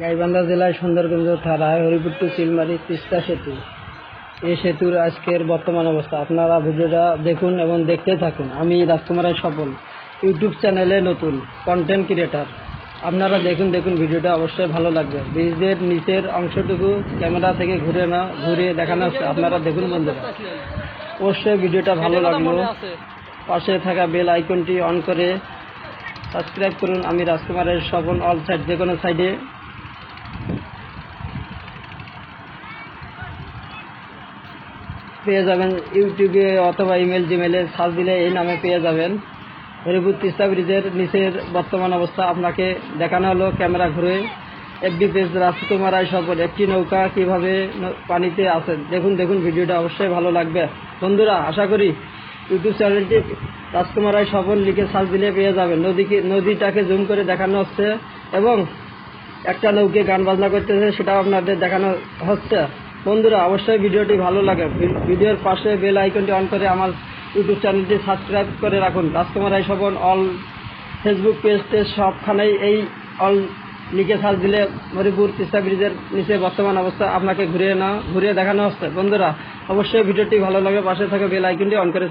গাইবান্ধা জেলায় সুন্দরগঞ্জ থানায় হরিপুর টু চিলমারি তিস্তা সেতু। এই সেতুর আজকের বর্তমান অবস্থা। আপনারা ভিডিওটা দেখুন এবং দেখতে থাকুন। আমি রাজকুমার রায় সফল ইউটিউব চ্যানেলে নতুন কন্টেন্ট ক্রিয়েটার আপনারা দেখুন দেখুন ভিডিওটা অবশ্যই ভালো লাগবে। ব্রিজের নিচের অংশটুকু ক্যামেরা থেকে ঘুরে না ঘুরে দেখানো হচ্ছে। আপনারা দেখুন বন্ধুরা। অবশ্যই ভিডিওটা ভালো লাগল। পাশে থাকা বেল আইকনটি অন করে সাবস্ক্রাইব করুন। আমি রাজকুমারের সফল অল সাইড যে কোনো সাইডে। পেয়ে যাবেন ইউটিউবে অথবা ইমেল, জিমেলে সার্চ দিলে এই নামে পেয়ে যাবেন। হরিপুর তিস্তা ব্রিজের নিচের বর্তমান অবস্থা আপনাকে দেখানো হলো ক্যামেরা ঘুরে। এফবি পেজ রাজকুমার রায় সফর একটি নৌকা কীভাবে পানিতে আছে? দেখুন দেখুন ভিডিওটা অবশ্যই ভালো লাগবে। বন্ধুরা, আশা করি ইউটিউব চ্যানেলটি রাজকুমার রায় সফল লিখে সার্চ দিলে পেয়ে যাবেন। নদীকে, নদীটাকে জুম করে দেখানো হচ্ছে এবং একটা নৌকে গান বাজনা করতেছে, সেটাও আপনাদের দেখানো হচ্ছে। বন্ধুরা, অবশ্যই ভিডিওটি ভালো লাগে। ভিডিওর পাশে বেল আইকনটি অন করে আমার ইউটিউব চ্যানেলটি সাবস্ক্রাইব করে রাখুন। রাজকুমার রায় সবন অল ফেসবুক পেজতে সবখানেই এই অল লিখে সার্চ দিলে মরিপুর তিস্তা ব্রিজের নিচে বর্তমান অবস্থা আপনাকে ঘুরিয়ে না ঘুরিয়ে দেখানো হচ্ছে। বন্ধুরা, অবশ্যই ভিডিওটি ভালো লাগে, পাশে থাকা বেল আইকনটি অন করে